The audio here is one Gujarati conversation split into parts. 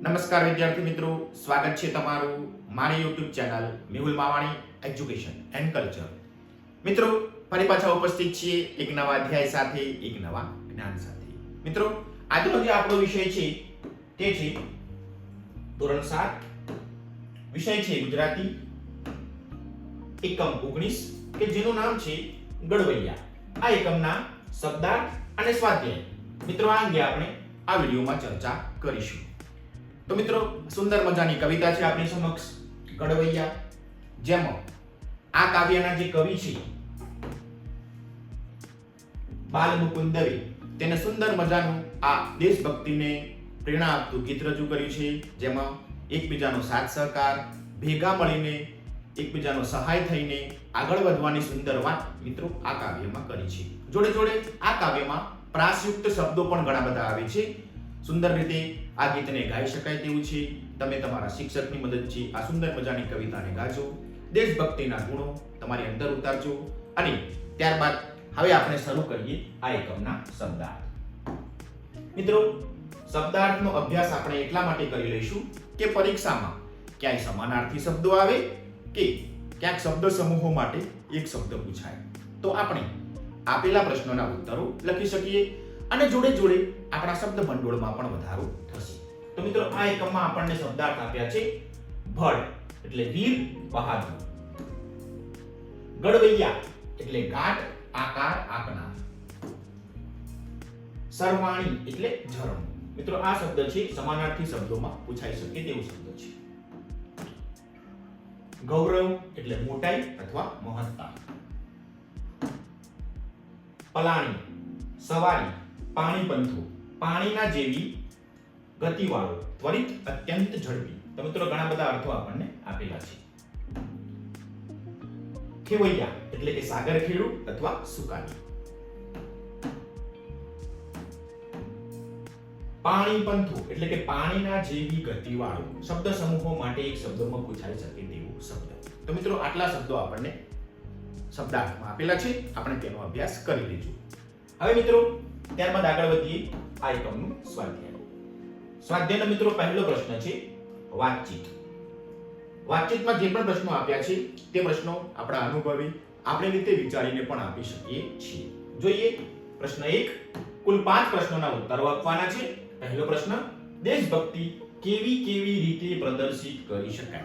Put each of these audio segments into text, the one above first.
નમસ્કાર વિદ્યાર્થી મિત્રો, સ્વાગત છે તમારું મારી YouTube channel Mehul Mavani education and culture મિત્રો, ફરી પાછા ઉપસ્થિત છીએ એક નવા અધ્યાય સાથે, એક નવા જ્ઞાન સાથે. મિત્રો, આજનો જે આપણો વિષય છે તે છે ધોરણ સાત. વિષય છે ગુજરાતી એકમ ઓગણીસ, કે જેનું નામ છે ગડવૈયા આ એકમના શબ્દાર્થ અને સ્વાધ્યાય. મિત્રો, આ અંગે આપણે આ વિડીયોમાં ચર્ચા કરીશું. તો મિત્રો, સુંદર મજાની કવિતા છે આપણી સમક્ષ ગડવૈયા જેમાં આ કાવ્યના જે કવિ છે, બાલ મુકુંદ દવે, તેને સુંદર મજાનું આ દેશભક્તિને પ્રેરણા આપતું ગીત રજૂ કર્યું છે, જેમાં એકબીજાનો સાથ સહકાર, ભેગા મળીને એકબીજાનો સહાય થઈને આગળ વધવાની સુંદર વાત મિત્રો આ કાવ્યમાં કરી છે. જોડે જોડે આ કાવ્યમાં પ્રાસયુક્ત શબ્દો પણ ઘણા બધા આવે છે. સુંદર રીતે આ ગીતને ગાઈ શકાય તેવું છે. તમે તમારા શિક્ષકની મદદથી આ સુંદર મજાની કવિતાને ગાજો. દેશભક્તિના ગુણો તમારી અંદર ઉતારજો. અને ત્યારબાદ હવે આપણે શરૂ કરીએ આ એકમના શબ્દાર્થ. મિત્રો, શબ્દાર્થનો અભ્યાસ આપણે એટલા માટે કરી લઈશું કે પરીક્ષામાં ક્યાંય સમાનાર્થી શબ્દો આવે કે ક્યાંક શબ્દ સમૂહો માટે એક શબ્દ પૂછાય. તો આપણે આપેલા પ્રશ્નોના ઉત્તરો લખી શકીએ. અને જોડે જોડે આપણા શબ્દ ભંડોળમાં પણ વધારો થશે. તો મિત્રો, આ એકમમાં આપણને શબ્દાર્થ આપ્યા છે ભડ, એટલે વીર, બહાદુર. ગડવૈયા એટલે ગાંઠ, આકાર, આપનાર. સરવાણી, એટલે ઝરણું. મિત્રો, આ શબ્દ છે સમાનાર્થી શબ્દોમાં પૂછાઈ શકે તેવો શબ્દ છે. ગૌરવ, એટલે મોટાઈ અથવા મહત્તા. પલાણી, સવારી પાણી પંથો, પાણીના જેવી ગતિવાળો, ત્વરિત, અત્યંત ઝડપી. તો મિત્રો ઘણા બધા અર્થો આપણને આપેલા છે. ખેવૈયા, એટલે કે સાગર ખેડુ અથવા સુકાની. પાણી પંથો, એટલે કે પાણીના જેવી ગતિવાળો. શબ્દ સમૂહો માટે એક શબ્દમાં પૂછાઈ શકે તેવો શબ્દ. તો મિત્રો આટલા શબ્દો આપણને શબ્દાર્થમાં આપેલા છે. આપણે તેનો અભ્યાસ કરી લેજો. હવે મિત્રો ત્યારબાદ આગળ વધીએ આ એકમનું સ્વાધ્યાય. સ્વાધ્યાયનો મિત્રો, પહેલો પ્રશ્ન છે વાતચીત. વાતચીતમાં જે પણ પ્રશ્નો આપ્યા છે, તે પ્રશ્નો આપણા અનુભવી, આપણે રીતે વિચારીને પણ આપી શકીએ છીએ. જોઈએ, પ્રશ્ન એક, કુલ પાંચ પ્રશ્નોના ઉત્તરો આપવાના છે. પહેલો પ્રશ્ન, દેશભક્તિ કેવી કેવી રીતે પ્રદર્શિત કરી શકાય?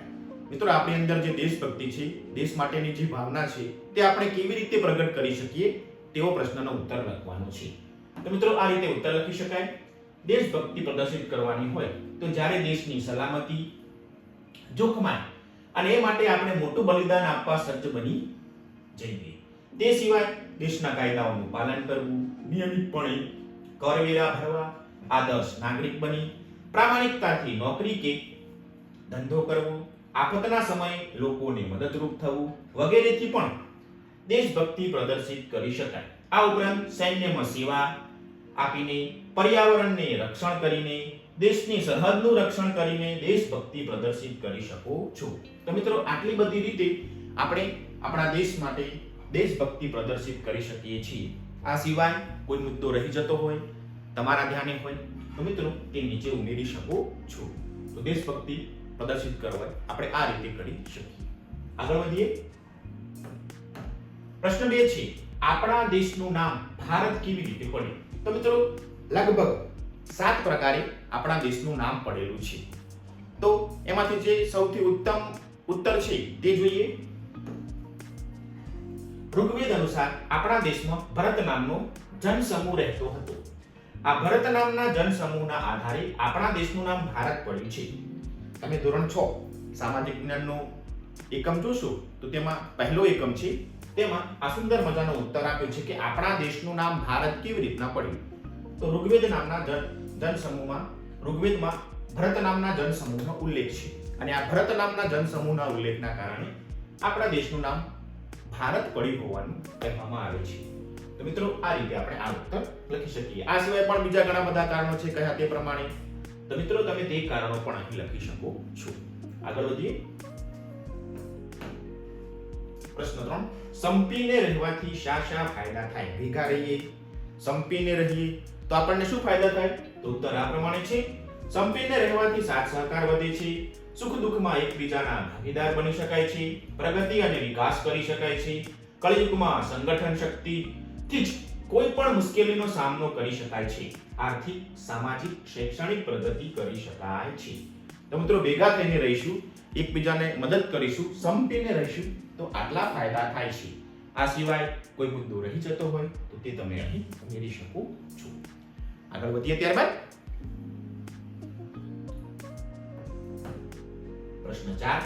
મિત્રો, આપણી અંદર જે દેશભક્તિ છે, દેશ માટેની જે ભાવના છે, તે આપણે કેવી રીતે પ્રગટ કરી શકીએ, તેવો પ્રશ્નનો ઉત્તર લખવાનો છે. તો મિત્રો આ રીતે ઉત્તર લખી શકાય. દેશભક્તિ પ્રદર્શિત કરવાની હોય તો જ્યારે દેશની સલામતી જોખમાય અને એ માટે આપણે મોટું બલિદાન આપવા સજ્જ બની જઈએ. તે સિવાય દેશના કાયદાઓનું પાલન કરવું, નિયમિતપણે કરવેરા ભરવા, આદર્શ નાગરિક બની, પ્રામાણિકતાથી નોકરી કે ધંધો કરવો આફતના સમયે લોકોને મદદરૂપ થવું વગેરેથી પણ દેશભક્તિ પ્રદર્શિત કરી શકાય. આ ઉપરાંત સૈન્યમાં સેવા આપીને, પર્યાવરણને રક્ષણ કરીને, દેશની સરહદનું રક્ષણ કરીને દેશભક્તિ પ્રદર્શિત કરી શકો છો. તો મિત્રો, આટલી બધી રીતે આપણે આપણા દેશ માટે દેશભક્તિ પ્રદર્શિત કરી શકીએ છીએ. આ સિવાય કોઈ મુદ્દો રહી જતો હોય, તમારા ધ્યાને હોય, તો મિત્રો, તે નીચે ઉમેરી શકો છો. તો દેશભક્તિ પ્રદર્શિત કરવા આપણે આ રીતે કરી શકીએ. આગળ વધીએ. પ્રશ્ન બે છે, આપણા દેશનું નામ ભારત કેવી રીતે પડ્યું? તો મિત્રો, લગભગ સાત પ્રકારે આપણા દેશનું નામ પડેલું છે. તો એમાંથી જે સૌથી ઉત્તમ ઉત્તર છે તે જોઈએ. ઋગ્વેદ અનુસાર આપણા દેશમાં ભરત નામનો જનસમૂહ રહેતો હતો. આ ભરત નામના જનસમૂહના આધારે આપણા દેશનું નામ ભારત પડ્યું છે. તમે ધોરણ છ સામાજિક વિજ્ઞાનનો એકમ જોશો તો તેમાં પહેલો એકમ છે તેમાં આ સુંદર મજાનો ઉત્તર આપ્યો છે કે આપણા દેશનું નામ ભારત કેવી રીતના પડ્યું? તો ઋગ્વેદ નામના જનસમૂહમાં, ઋગ્વેદમાં ભરત નામના જનસમૂહનો ઉલ્લેખ છે. અને આ ભરત નામના જનસમૂહના ઉલ્લેખના કારણે આપણા દેશનું નામ ભારત પડ્યું હોવાનું કહેવામાં આવે છે. તો મિત્રો, આ રીતે આપણે આ ઉત્તર લખી શકીએ. આ સિવાય પણ બીજા ઘણા બધા કારણો છે કયા તે પ્રમાણે? તો મિત્રો, તમે તે કારણો પણ અહીં લખી શકો છો. આગળ વધીએ. પ્રશ્ન ત્રણ. સંપીને રહેવાથી શા શા ફાયદા થાય? ભેગા રહીએ. સંપીને રહીએ તો આપણને શું ફાયદા થાય? તો ઉત્તર આ પ્રમાણે છે. સંપીને રહેવાથી સાથ સહકાર વધે છે. સુખ દુઃખમાં એકબીજાના ભાગીદાર બની શકાય છે. પ્રગતિ અને વિકાસ કરી શકાય છે. કળિયુગમાં સંગઠન શક્તિથી જ કોઈ પણ મુશ્કેલીનો સામનો કરી શકાય છે. આર્થિક, સામાજિક, શૈક્ષણિક પ્રગતિ કરી શકાય છે. તો મિત્રો ભેગા થઈને રહીશું, એકબીજાને મદદ કરીશું, સંપીને રહીશું, તો આટલા ફાયદા થાય છે. આ સિવાય કોઈ મુદ્દો રહી જતો હોય, તો તે તમે અહીં ઉમેરી શકો છો. આગળ વધીએ ત્યારબાદ. પ્રશ્ન ચાર.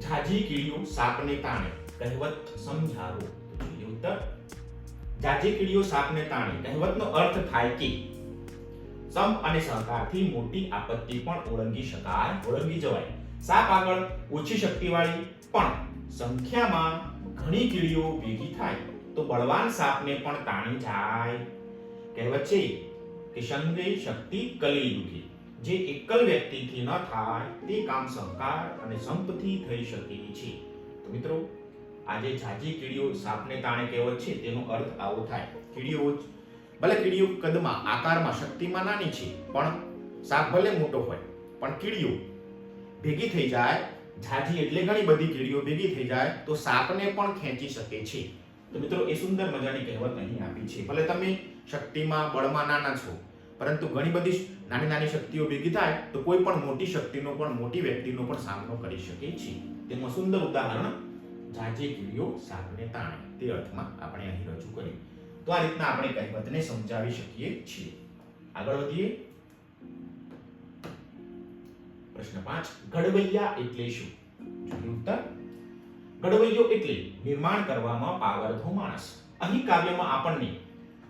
જાજી કીડીઓ સાપને તાણે, કહેવત સમજાવો. તો જોઈએ ઉત્તર. જાજી કીડીઓ સાપને તાણે, કહેવતનો અર્થ થાય કે સમ અને સહકારથી મોટી આપત્તિ પણ ઓળંગી શકાય, ઓળંગી જવાય. સાપ આગળ ઓછી શક્તિવાળી, પણ સંખ્યામાં ઘણી કીડીઓ ભેગી થાય. તો બળવાન સાપને પણ તાણી જાય. કહેવત છે, કે સંગે શક્તિ કલી દુખી. જે એકલ વ્યક્તિથી ન થાય, તે કામ સહકાર અને સંપથી થઈ શકે છે. તો મિત્રો, આજે જાજી કીડીઓ સાપને તાણે કહેવત છે, તેનો અર્થ આવો થાય. કીડીઓ ભલે કીડીઓ કદમાં, આકારમાં, શક્તિમાં નાની છે, પણ સાપ ભલે મોટો હોય, પણ કીડીઓ ભેગી થઈ જાય, ઝાઝી એટલે ઘણી બધી કીડીઓ ભેગી થઈ જાય, તો સાપને પણ ખેંચી શકે છે. તો મિત્રો, એ સુંદર મજાની કહેવત અહીં આપી છે. ભલે તમે શક્તિમાં, બળમાં નાના છો, પરંતુ ઘણી બધી નાની નાની શક્તિઓ ભેગી થાય, તો કોઈ પણ મોટી શક્તિનો પણ, મોટી વ્યક્તિનો પણ સામનો કરી શકે છે. તેનું સુંદર ઉદાહરણ, ઝાઝી કીડીઓ સાપને તાણે. તે અર્થમાં આપણે અહીં રજૂ કર્યું. તો આ રીતના આપણે કહેવતને સમજાવી શકીએ છીએ. આગળ વધીએ. પ્રશ્ન પાંચ, ઘડવૈયા એટલે શું? ઉત્તર. ઘડવૈયો એટલે નિર્માણ કરવામાં પાવરધો માણસ. અહીં કાવ્યમાં આપણને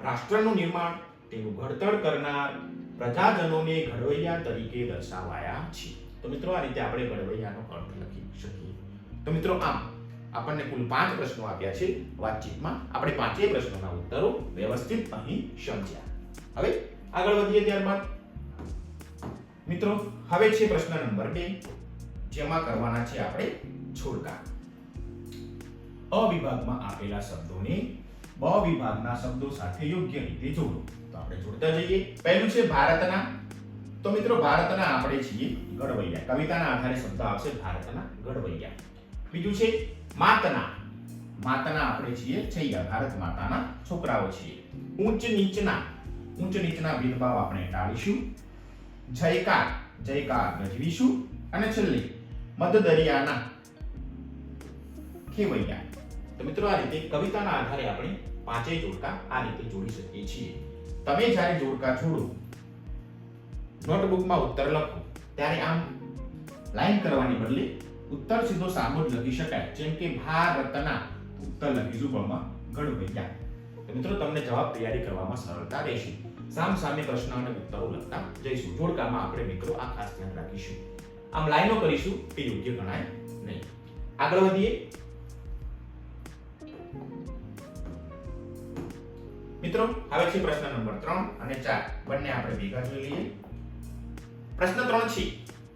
રાષ્ટ્રનું નિર્માણ, તેનું ઘડતર કરનાર પ્રજાજનોને ઘડવૈયા તરીકે દર્શાવાયા છે. તો મિત્રો, આ રીતે આપણે ઘડવૈયાનો અર્થ લખી શકીએ. તો મિત્રો, આમ આપણને કુલ પાંચ પ્રશ્નો આપ્યા છે. વાતચીતમાં આપણે પાંચેય પ્રશ્નોના ઉત્તરો વ્યવસ્થિત અહીં સમજ્યા. હવે આગળ વધીએ ત્યારબાદ. મિત્રો, હવે છે પ્રશ્ન નંબર બે, જેમાં કરવાના છે આપણે છોડકા અ વિભાગમાં આપેલા શબ્દોને બ વિભાગના શબ્દો સાથે યોગ્ય રીતે જોડો. તો આપણે જોડતા જઈએ. પહેલું છે ભારતના. તો મિત્રો, ભારતના આપણે છીએ ગઢવૈયા. કવિતાના આધારે શબ્દ આવશે ભારતના ગઢવૈયા. બીજું છે માતના. માતના આપણે છીએ છૈયા, ભારત માતાના છોકરાઓ છીએ. ઊંચ નીચના ઊંચ નીચના ભેદભાવ આપણે ટાળીશું. જયકાર જયકાર ગજવીશું અને છેલ્લે, મધદરિયાના ખેવૈયા. તો મિત્રો આ રીતે કવિતાના આધારે આપણે પાંચેય જોડકા આ રીતે જોડી શકીએ છીએ. તમે જ્યારે જોડકા જોડો, નોટબુકમાં ઉત્તર લખો, ત્યારે આમ લાઈન કરવાની બદલે ઉત્તર સીધો સામો જ લખી શકાય. જેમ કે ભારતના ઉત્તર લખીશું બળમાં ગઢવૈયા તો મિત્રો, તમને જવાબ તૈયારી કરવામાં સરળતા રહેશે. સામ સામે પ્રશ્ન અને ઉત્તરો લખતા જઈશું. જોડકામાં આપણે મિત્રો આ ખાસ ધ્યાન રાખીશું. આમ લાઈનો કરીશું, તે યોગ્ય ગણાય નહીં. આગળ વધીએ. મિત્રો, હવે છે પ્રશ્ન નંબર 3 અને 4 બંને આપણે ભેગા જોઈ લઈએ. પ્રશ્ન 3 છે,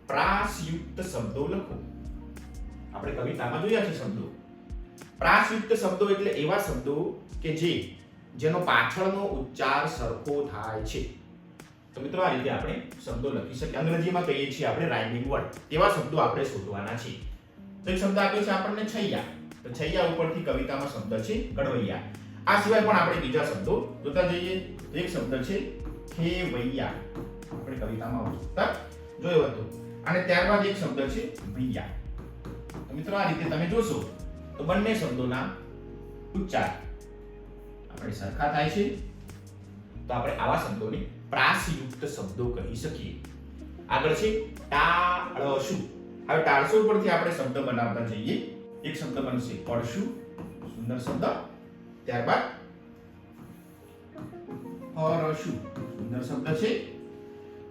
પ્રાસયુક્ત શબ્દો લખો. આપણે કવિતામાં જોયા છે શબ્દો. પ્રાસયુક્ત શબ્દો એટલે એવા શબ્દો કે જે જેનો પાછળનો ઉચ્ચાર સરખો થાય છે. તો મિત્રો, આ રીતે આપણે શબ્દો લખી શકીએ. અંગ્રેજીમાં કહીએ છીએ આપણે રાઇમિંગ વર્ડ તેવા શબ્દો આપણે શોધવાના છે. તો એક શબ્દ આપ્યો છે આપણને છૈયા. તો છૈયા ઉપરથી કવિતામાં શબ્દ છે કડવૈયા. આ સિવાય પણ આપણે બીજા શબ્દો જોતા જઈએ. એક શબ્દ છે ખેવૈયા. આપણે કવિતામાં જોતા જોયો હતો. અને ત્યારબાદ એક શબ્દ છે ભૈયા. તો મિત્રો, આ રીતે તમે જોશો તો બંને શબ્દોના ઉચ્ચાર આપણે સરખા થાય છે. તો આપણે આવા શબ્દોને પ્રાસયુક્ત શબ્દો કહી શકીએ. આગળ છે ટાળસુ હવે ટાળસુ પરથી આપણે શબ્દ બનાવતા જઈએ. એક શબ્દ બનશે પડશું. સુંદર શબ્દ. ત્યારબાદ હરશું સુંદર શબ્દ છે.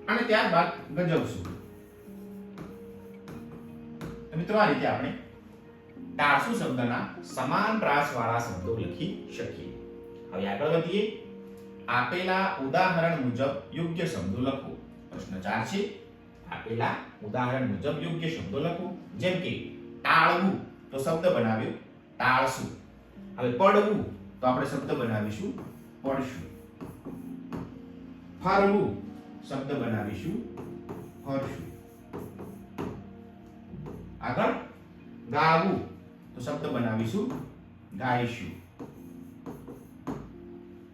અને ત્યારબાદ ગજવશું. મિત્રો, આ રીતે આપણે ટાળસુ શબ્દના સમાન પ્રાસવાળા શબ્દો લખી શકીએ. હવે આગળ વધીએ. આપેલા ઉદાહરણ મુજબ યોગ્ય શબ્દો લખો. પ્રશ્ન 4 છે. આપેલા ઉદાહરણ મુજબ યોગ્ય શબ્દો લખો. જેમ કે, ટાળવું, તો શબ્દ બનાવ્યો ટાળશું. હવે પડવું, તો આપણે શબ્દ બનાવીશું પડશું. ફરવું, શબ્દ બનાવીશું ફરશું. આગળ ગાવું. તો શબ્દ બનાવીશું. ગાઈશું.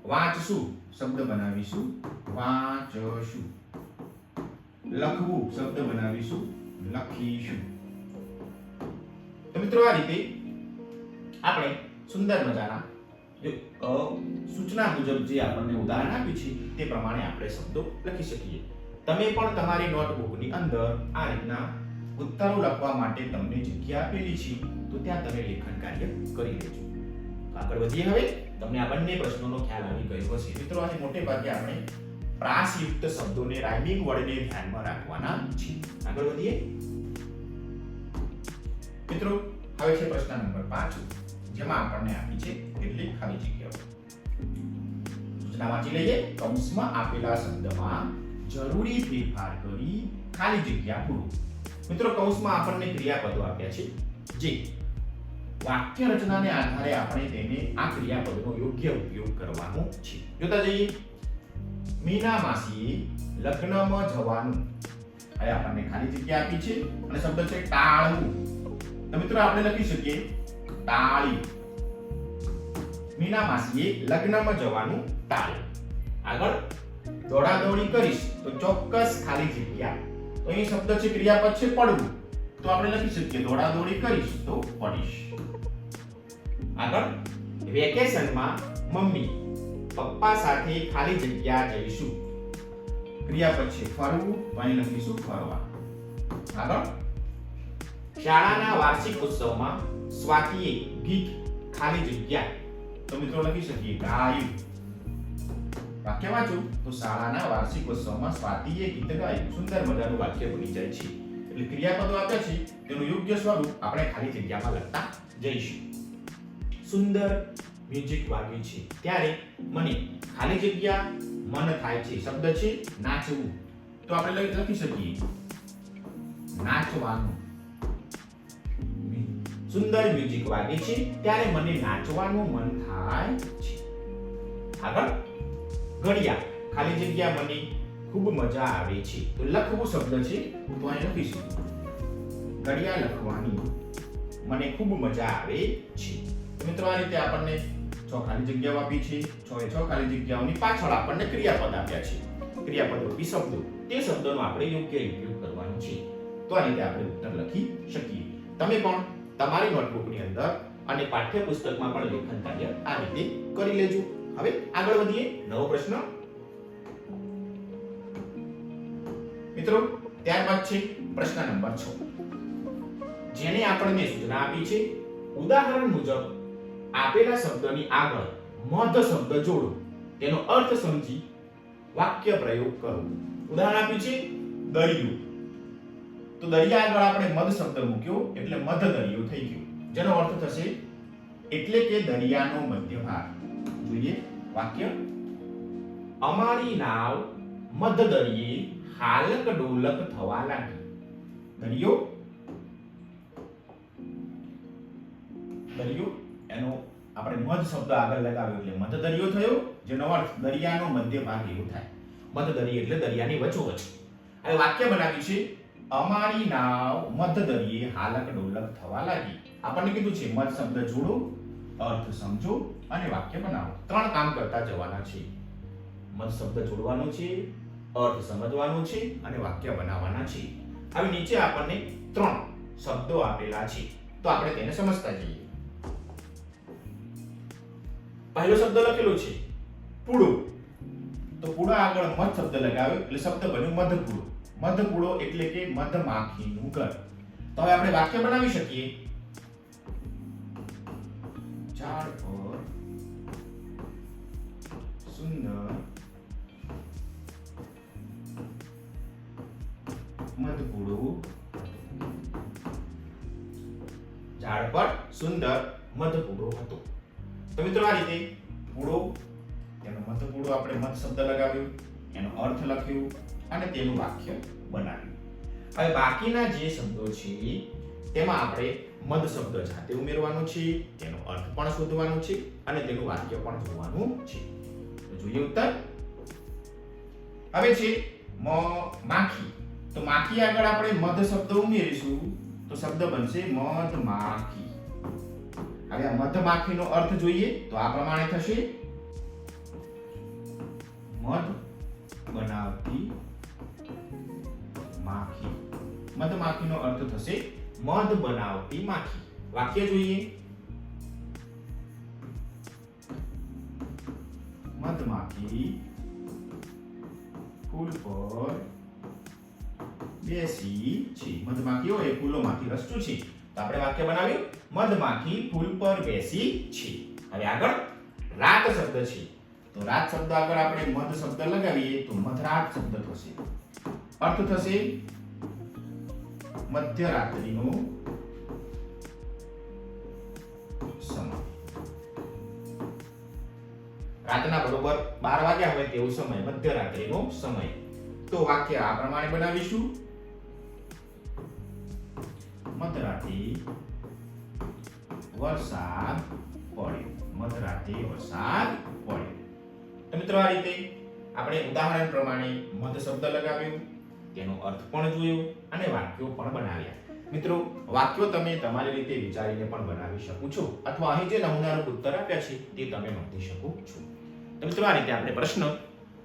વાંચશું. શબ્દ બનાવીશું. વાંચશું. લખવું. શબ્દ બનાવીશું. લખીશું. તો મિત્રો આ રીતે આપણે સુંદર મજાના સૂચના મુજબ જે આપણને ઉદાહરણ આપ્યું છે, તે પ્રમાણે આપણે શબ્દો લખી શકીએ. તમે પણ તમારી નોટબુકની અંદર આ રીતના ઉત્તરો લખવા માટે તમને જગ્યા આપેલી છે, તો ત્યાં તમે લેખન કાર્ય કરી લેજો. આગળ વધીએ હવે. તમને આ બંને પ્રશ્નોનો ખ્યાલ આવી ગયો હશે. મિત્રો, આજે મોટે ભાગે આપણે પ્રાસયુક્ત શબ્દોને રાઇમિંગ વર્ડને ધ્યાનમાં રાખવાના છે આગળ વધીએ. મિત્રો, હવે છે પ્રશ્ન નંબર 5 જેમાં આપણને આપી છે કેટલીક ખાલી જગ્યાઓ. સૂચના વાંચી લઈએ. કૌંસમાં આપેલા શબ્દમાં જરૂરી ફેરફાર કરી ખાલી જગ્યા પૂરો. મિત્રો, કૌંસમાં આપણને ક્રિયાપદો આપ્યા છે. જે વાક્ય રચનાને આધારે આપણે તેને આ ક્રિયાપદનો યોગ્ય ઉપયોગ કરવાનો છે. જોતા જઈએ. મીના માસીએ લગ્નમાં જવાનું. હવે આપણને ખાલી જગ્યા આપી છે અને શબ્દ છે ટાળવું. તો મિત્રો, આપણે લખી શકીએ. ટાળી. મીના માસીએ લગ્નમાં જવાનું ટાળ્યું આગળ દોડાદોડી કરીશ તો ચોક્કસ ખાલી જગ્યા અહીં શબ્દ છે ક્રિયાપદ છે પડવું. તો આપણે લખી શકીએ, દોડાદોડી કરીશ તો પડીશ. આગળ, વેકેશનમાં મમ્મી પપ્પા સાથે ખાલી જગ્યા જઈશું. ક્રિયાપદ છે ફરવું અહીં લખીશું, ફરવા. આગળ, શાળાના વાર્ષિક ઉત્સવમાં સ્વાતિએ ગીત ખાલી જગ્યા. તો મિત્રો લખી શકીએ, ગાયું. વાક્ય વાંચું તો શાળાના વાર્ષિક ઉત્સવમાં સ્વાતિએ ગીત ગાયું, સુંદર મજાનું વાક્ય બની જાય છે. એટલે ક્રિયાપદો આપ્યા છે, તેનું યોગ્ય સ્વરૂપ આપણે ખાલી જગ્યામાં લખતા જઈશું. સુંદર મ્યુઝિક વાગ્યું છે. ત્યારે મને ખાલી જગ્યા મન થાય છે. શબ્દ છે, નાચવું. તો આપણે લખી શકીએ. નાચવાનું. સુંદર મ્યુઝિક વાગે છે, ત્યારે મને નાચવાનું મન થાય છે. આગળ. ઘડિયા. ખાલી જગ્યા મને ખૂબ મજા આવે છે. તો લખવું શબ્દ છે હું તો અહીં લખીશું ઘડિયા લખવાની મને ખૂબ મજા આવે છે. મિત્રો, આ રીતે આપણને છ ખાલી જગ્યાઓ આપી છે. છ એ છ ખાલી જગ્યાઓની પાછળ આપણને ક્રિયાપદ આપ્યા છે. ક્રિયાપદો રૂપી શબ્દો. તે શબ્દોનો આપણે યોગ્ય ઉપયોગ કરવાનો છે. તો આ રીતે આપણે ઉત્તર લખી શકીએ. તમે પણ તમારી નોટબુકની અંદર અને પાઠ્યપુસ્તકમાં પણ લેખન કાર્ય આ રીતે કરી લેજો. હવે આગળ વધીએ. નવો પ્રશ્ન. મિત્રો, ત્યારબાદ છે પ્રશ્ન નંબર 6 જેને આપણને સૂચના આપી છે, ઉદાહરણ મુજબ, આપેલા શબ્દની આગળ મધ શબ્દ જોડો. તેનો અર્થ સમજી વાક્ય પ્રયોગ કરો. ઉદાહરણ આપ્યું છે, દરિયો. તો દરિયા આગળ આપણે મધ શબ્દ મૂક્યો, એટલે મધ દરિયો થઈ ગયો. જેનો અર્થ થશે, એટલે કે દરિયાનો મધ્ય ભાગ જોઈએ વાક્ય અમારી નાવ મધ દરિયે હાલક ડોલક થવા લાગી દરિયો દરિયો એનો આપણે મધ શબ્દ આગળ લગાવ્યો એટલે મધ દરિયો થયો જેનો અર્થ દરિયાનો મધ્ય ભાગ એવું થાય મધ દરિયે એટલે દરિયાની વચોવચ હવે વાક્ય બનાવ્યું છે અમારી નાવ મધ દરિયે હાલક ડોલક થવા લાગી આપણને કીધું છે મધ શબ્દ જોડો અર્થ સમજો અને વાક્ય બનાવો. ત્રણ કામ કરતા જવાના છે. મન શબ્દ જોડવાનો છે, અર્થ સમજવાનો છે અને વાક્ય બનાવવાના છે. હવે નીચે આપણને ત્રણ શબ્દો આપેલા છે. તો આપણે તેને સમજતા જઈએ. પહેલો શબ્દ લખેલો છે, પૂડો. તો પૂડા આગળ મધ શબ્દ લગાવ્યો, એટલે શબ્દ બન્યો મધપૂડો. મધપૂડો એટલે કે મધમાખીનું ઘર. તો હવે આપણે વાક્ય બનાવી શકીએ. ઝાડ મધપૂડો ઝાડ પર સુંદર મધપૂડો હતો. તો મિત્રો આ રીતે પૂડો તેનો મધપૂડો આપણે મધ શબ્દ લગાવ્યો, એનો અર્થ લખ્યો અને તેનું વાક્ય બનાવ્યું. હવે બાકીના જે શબ્દો છે, તેમાં આપણે મધ શબ્દ જાતે ઉમેરવાનો છે, તેનો અર્થ પણ શોધવાનો છે અને તેનું વાક્ય પણ જોવાનું છે. તો જોઈએ ઉત્તર. હવે છે માખી. તો માખી આગળ આપણે મધ શબ્દ ઉમેરીશું. તો શબ્દ બનશે મધમાખી. હવે આ મધમાખીનો અર્થ જોઈએ તો આ પ્રમાણે થશે. મધ બનાવતી માખી. મધમાખીનો અર્થ થશે મધ બનાવતી માખી. વાક્ય જોઈએ. મધમાખી ફૂલ પર બેસી છે. મધમાખીઓ એ ફૂલોમાંથી રસ ચૂસી તો આપણે વાક્ય બનાવ્યું. મધમાખી ફૂલ પર બેસી છે. હવે આગળ રાત શબ્દ છે. તો રાત શબ્દ આગળ આપણે મધ શબ્દ લગાવીએ તો મધરાત શબ્દ થશે. અર્થ થશે મધ્યરાત્રિનો સમય. રાતના બરોબર બાર વાગ્યા હોય તેવો સમય, મધ્યરાત્રિનો સમય. તો વાક્ય આ પ્રમાણે બનાવીશું. મધરાતે વરસાદ પડ્યો મધરાતે વરસાદ પડ્યો તો મિત્રો આ રીતે આપણે ઉદાહરણ પ્રમાણે મધ શબ્દ લગાવ્યો, તેનો અર્થ પણ જોયો અને વાક્યો પણ બનાવ્યા. મિત્રો, વાક્યો તમે તમારી રીતે વિચારીને પણ બનાવી શકો છો અથવા અહીં જે નમૂનારૂપ ઉત્તર આપ્યા છે તે તમે નોંધી શકો છો. તો મિત્રો, આ રીતે આપણે પ્રશ્ન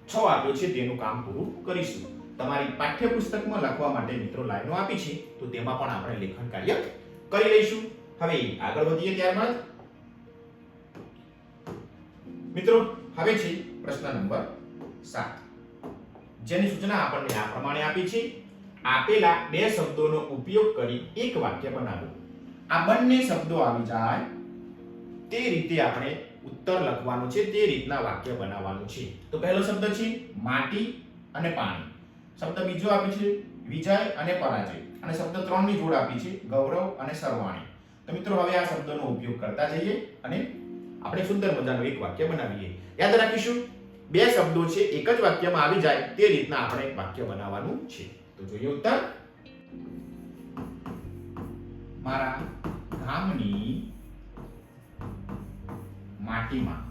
છ આપ્યો છે, તેનું કામ પૂરું કરીશું. તમારી પાઠ્યપુસ્તકમાં લખવા માટે મિત્રો લાઈનો આપી છે, તો તેમાં પણ આપણે લેખન કાર્ય કરી લઈશું. હવે આગળ વધીએ ત્યારબાદ. મિત્રો, હવે છે પ્રશ્ન નંબર સાત. જેની સૂચના આપણને આ પ્રમાણે આપી છે. આપેલા બે શબ્દોનો ઉપયોગ કરી એક વાક્ય બનાવો. આ બંને શબ્દો આવી જાય. તે રીતે આપણે ઉત્તર લખવાનું છે, તે રીતના વાક્ય બનાવવાનું છે. તો પહેલો શબ્દ છે માટી અને પાણી. શબ્દ બીજો આપી છે વિજય અને પરાજય. અને શબ્દ ત્રણની જોડ આપી છે ગૌરવ અને સર્વાણી તો મિત્રો હવે આ શબ્દનો ઉપયોગ કરતા જઈએ અને આપણે સુંદર મજાનું એક વાક્ય બનાવીએ. યાદ રાખીશું, બે શબ્દો છે, એક જ વાક્યમાં આવી જાય તે રીતના આપણે એક વાક્ય બનાવવાનું છે. તો જોઈએ ઉત્તર. મારા ગામની માટીમાં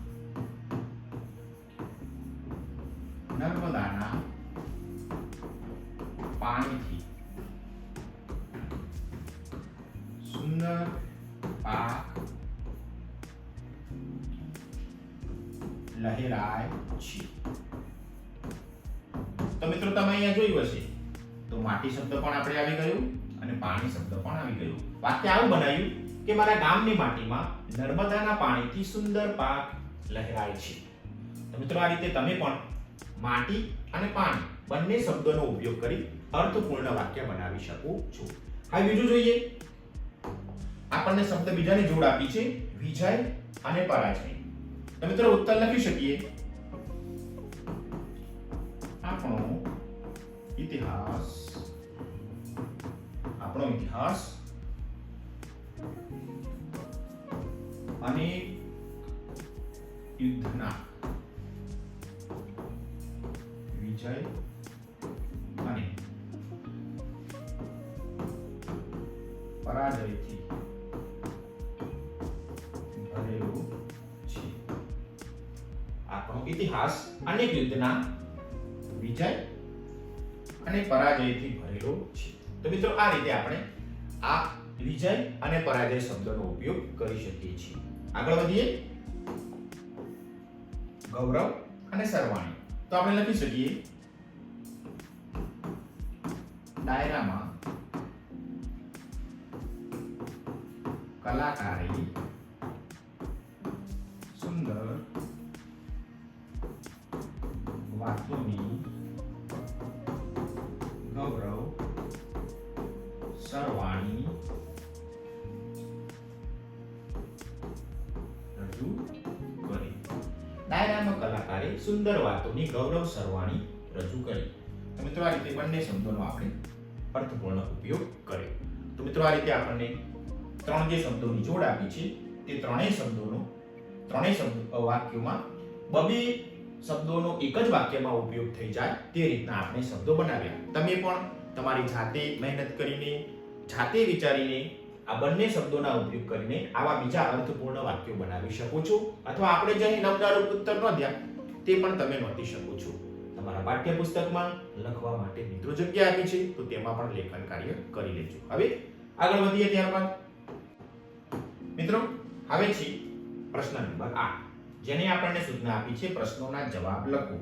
નર્મદાના પાણીથી. તો મિત્રો તમે અહીંયા જોયું હશે. તો માટી શબ્દ પણ આપણે આવી ગયું અને પાણી શબ્દ પણ આવી ગયું. વાક્ય આવું બનાવ્યું કે મારા ગામની માટીમાં નર્મદાના પાણીથી સુંદર પાક લહેરાય છે. તો મિત્રો આ રીતે તમે પણ માટી અને પાણી, બંને શબ્દોનો ઉપયોગ કરી અર્થપૂર્ણ વાક્ય બનાવી શકો છો. હવે બીજું જોઈએ. આપણને શબ્દ બીજાની જોડ આપી છે, વિજય અને પરાજય. તો મિત્રો, ઉત્તર લખી શકીએ? આપણો ઇતિહાસ. આપણો ઇતિહાસ. અનેક યુદ્ધના વિજય અને પરાજયથી ભરેલું છે. આપણો ઇતિહાસ અનેક યુદ્ધના વિજય અને પરાજયથી ભરેલો છે. તો મિત્રો, આ રીતે આપણે આ વિજય અને પરાજય શબ્દનો ઉપયોગ કરી શકીએ છીએ. આગળ વધીએ. ગૌરવ અને સર્વાણી. તો આપણે લખી શકીએ? ડાયરામાં કલાકારી સુંદર વાતોની ડાયરામાં કલાકારે સુંદર વાતોની ગૌરવ સરવાણી રજૂ કરી. તો મિત્રો આ રીતે બંને શબ્દોનો આપણે અર્થપૂર્ણ ઉપયોગ કર્યો. તો મિત્રો આ રીતે આપણને ત્રણ જે શબ્દોની જોડ આપી છે, તે ત્રણેય શબ્દોનો, ત્રણેય શબ્દ વાક્યોમાં બબે શબ્દોનો એક જ વાક્યમાં ઉપયોગ થઈ જાય તે રીતના આપણે શબ્દો બનાવ્યા. તમે પણ તમારી જાતે મહેનત કરીને, જાતે વિચારીને આ બંને શબ્દોના ઉપયોગ કરીને આવા બીજા અર્થપૂર્ણ વાક્યો બનાવી શકો છો અથવા આપણે જે અહીં નવનારૂપ ઉત્તર નોંધ્યા તે પણ તમે નોંધી શકો છો. તમારા પાઠ્યપુસ્તકમાં લખવા માટે મિત્રો જગ્યા આપી છે, તો તેમાં પણ લેખન કાર્ય કરી લેજો. હવે આગળ વધીએ ત્યારબાદ. મિત્રો, હવે છે પ્રશ્ન નંબર 8 જેને આપણને સૂચના આપી છે, પ્રશ્નોના જવાબ લખો.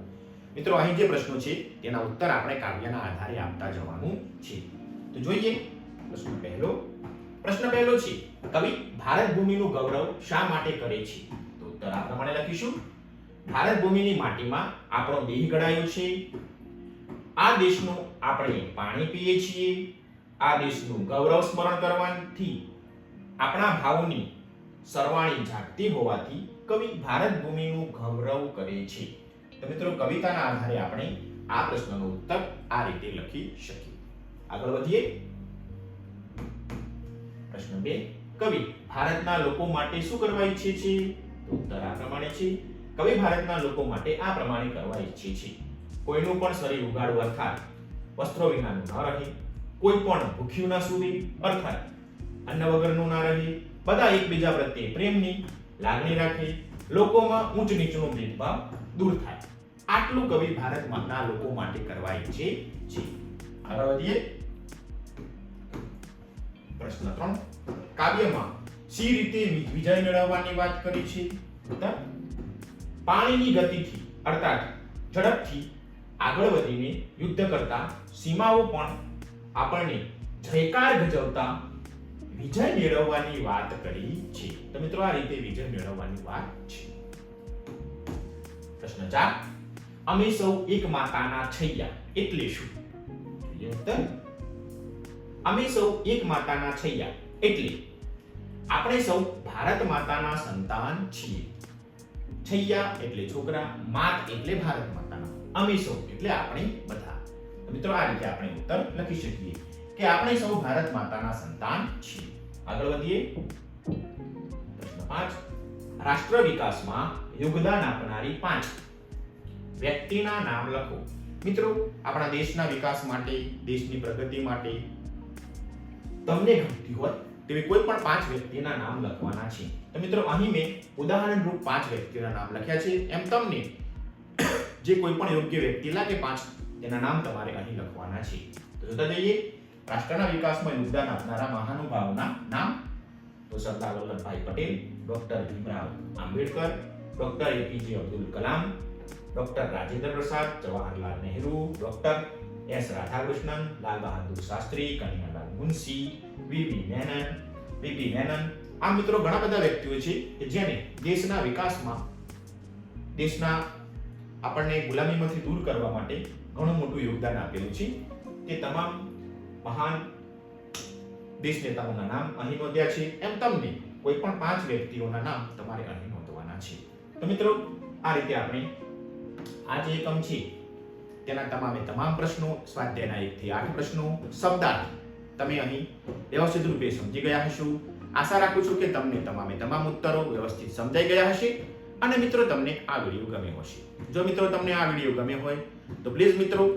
મિત્રો, અહીં જે પ્રશ્નો છે, તેના ઉત્તર આપણે કાવ્યના આધારે આપતા જવાનું છે. તો જોઈએ, પ્રશ્ન પહેલો. પ્રશ્ન પહેલો છે, કવિ ભારત ભૂમિનું ગૌરવ શા માટે કરે છે? તો ઉત્તર આ પ્રમાણે લખીશું. ભારત ભૂમિની માટીમાં આપણો દેહ ઘડાયો છે. આ દેશનું આપણે પાણી પીએ છીએ. આ દેશનું ગૌરવ સ્મરણ કરવાથી આપણા ભાવની સરવાણી જાગતી હોવાથી કવિ ભારત ભૂમિનું ગૌરવ કરે છે. તો મિત્રો, કવિતાના આધારે આપણે આ પ્રશ્નનો ઉત્તર આ રીતે લખી શકીએ. આગળ વધીએ. પ્રશ્ન બે, કવિ, ભારતના લોકો માટે શું કરવા ઈચ્છે છે? ઉત્તર આ પ્રમાણે છે. કવિ ભારતના લોકો માટે આ પ્રમાણે કરવા ઈચ્છે છે. કોઈનું પણ શરીર ઉગાડવું અર્થાત વસ્ત્રો વિનાનું ન રહે, કોઈ પણ ભૂખ્યું ના સૂવે અર્થાત અન્ન વગરનું ના રહે, બધા એકબીજા પ્રત્યે પ્રેમની લાગણી રાખે, લોકોમાં ઊંચ નીચનો ભેદભાવ દૂર થાય. આટલું કવિ ભારતના લોકો માટે કરવા ઈચ્છે છે. આગળ વધીએ. પ્રશ્ન ત્રણ. કાવ્યમાં સી રીતે વિજય મેળવવાની વાત કરી છે? ઉત્તર. પાણીની ગતિથી, અર્થાત ઝડપથી આગળ વધીને યુદ્ધ કરતા સીમાઓ પણ આપણને જયકાર ગજવતા વિજય મેળવવાની વાત કરી છે. તો મિત્રો, આ રીતે વિજય મેળવવાની વાત છે. પ્રશ્ન ચાર. અમે સૌ એક માતાના છૈયા, એટલે શું? ઉત્તર. અમે સૌ એક માતાના છૈયા. એટલે આપણે સૌ ભારત માતાના સંતાન છીએ. છૈયા એટલે છોકરા, માત એટલે ભારત માતાના. અમે સૌ એટલે આપણે બધા. મિત્રો, આ રીતે આપણે ઉત્તર લખી શકીએ કે આપણે સૌ ભારત માતાના સંતાન છીએ. આગળ વધીએ. પ્રશ્ન પાંચ. રાષ્ટ્ર વિકાસમાં યોગદાન આપનારી પાંચ વ્યક્તિના નામ લખો. મિત્રો, આપણા દેશના વિકાસ માટે, દેશની પ્રગતિ માટે તમને ગમતી હોય તેવી કોઈ પણ પાંચ વ્યક્તિના નામ લખવાના છે, તો મિત્રો અહીં મેં ઉદાહરણ રૂપ પાંચ વ્યક્તિના નામ લખ્યા છે. એમ તમને જે કોઈ પણ યોગ્ય વ્યક્તિ લાગે, પાંચ તેના નામ તમારે અહીં લખવાના છે. તો જોતા જઈએ, રાષ્ટ્રના વિકાસમાં યોગદાન આપનારા મહાનુભાવના નામ. તો Sardar Vallabhbhai Patel, doctor Bhimrao Ambedkar, doctor A P J Abdul Kalam, doctor Rajendra Prasad, Jawaharlal Nehru, doctor S Radhakrishnan Lal Bahadur Shastri Kanaiyalal Munshi V P Menon V P Menon આ મિત્રો ઘણા બધા વ્યક્તિઓ છે કે જેને દેશના વિકાસમાં, દેશના આપણને ગુલામીમાંથી દૂર કરવા માટે ઘણું મોટું યોગદાન આપેલું છે તે તમામ મહાન દેશ નેતાઓના નામ અહીં નોંધ્યા છે. એમ તમને કોઈ પણ પાંચ વ્યક્તિઓના નામ તમારે અહીં નોંધવાના છે. તો મિત્રો, આ રીતે આપણે આ જે એકમ છે તેના તમામે તમામ પ્રશ્નો, સ્વાધ્યાયના એકથી આઠ પ્રશ્નો, શબ્દાર્થ. તમે અહીં વ્યવસ્થિત રૂપે સમજી ગયા હશો. આશા રાખું છું કે તમને તમામે તમામ ઉત્તરો વ્યવસ્થિત સમજાઈ ગયા હશે અને મિત્રો, તમને આ વીડિયો ગમ્યો હશે. જો મિત્રો, તમને આ વીડિયો ગમ્યો હોય, તો પ્લીઝ મિત્રો,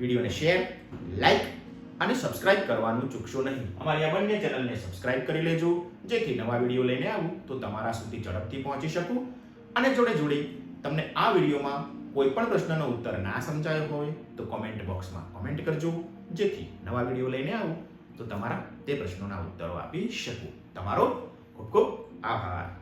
વિડીયોને શેર, લાઈક અને સબસ્ક્રાઇબ કરવાનું ચૂકશો નહીં. અમારી આ બંને ચેનલને સબસ્ક્રાઇબ કરી લેજો. જેથી નવા વીડિયો લઈને આવું તો તમારા સુધી ઝડપથી પહોંચી શકું. અને જોડે જોડે તમને આ વિડીયોમાં કોઈ પણ પ્રશ્નનો ઉત્તર ના સમજાયો હોય તો કોમેન્ટ બોક્સમાં કોમેન્ટ કરજો. જેથી નવા વીડિયો લઈને આવું. તો તમારા તે પ્રશ્નોના ઉત્તરો આપી શકું. તમારો ખૂબ ખૂબ આભાર.